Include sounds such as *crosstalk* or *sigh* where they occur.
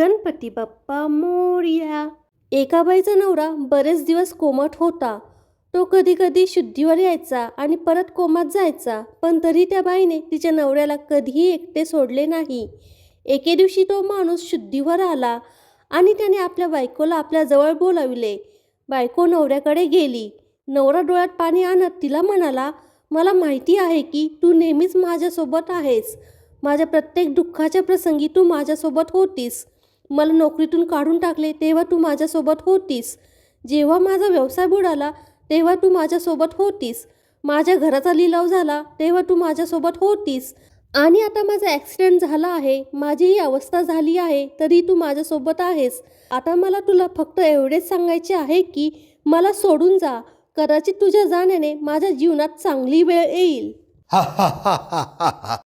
गणपती बाप्पा मोरया. एका बाईचा नवरा बरेच दिवस कोमट होता. तो कधी कधी शुद्धीवर यायचा आणि परत कोमात जायचा पण तरी त्या बाईने तिच्या नवऱ्याला कधीही एकटे सोडले नाही. एके दिवशी तो माणूस शुद्धीवर आला आणि त्याने आपल्या बायकोला आपल्याजवळ बोलाविले. बायको नवऱ्याकडे गेली. नवरा डोळ्यात पाणी आणत तिला म्हणाला मला माहिती आहे की तू नेहमीच माझ्यासोबत आहेस. माझ्या प्रत्येक दुःखाच्या प्रसंगी तू माझ्यासोबत होतीस. मला नोकरीतून काढून टाकले तेव्हा तू माझ्यासोबत होतीस. जेव्हा माझा व्यवसाय बुडाला तेव्हा तू माझ्यासोबत होतीस. माझ्या घराचा लिलाव झाला तेव्हा तू माझ्यासोबत होतीस. आणि आता माझा ॲक्सिडेंट झाला आहे माझी ही अवस्था झाली आहे तरी तू माझ्यासोबत आहेस. आता मला तुला फक्त एवढेच सांगायचे आहे की मला सोडून जा. कदाचित तुझ्या जाण्याने माझ्या जीवनात चांगली वेळ येईल. *laughs*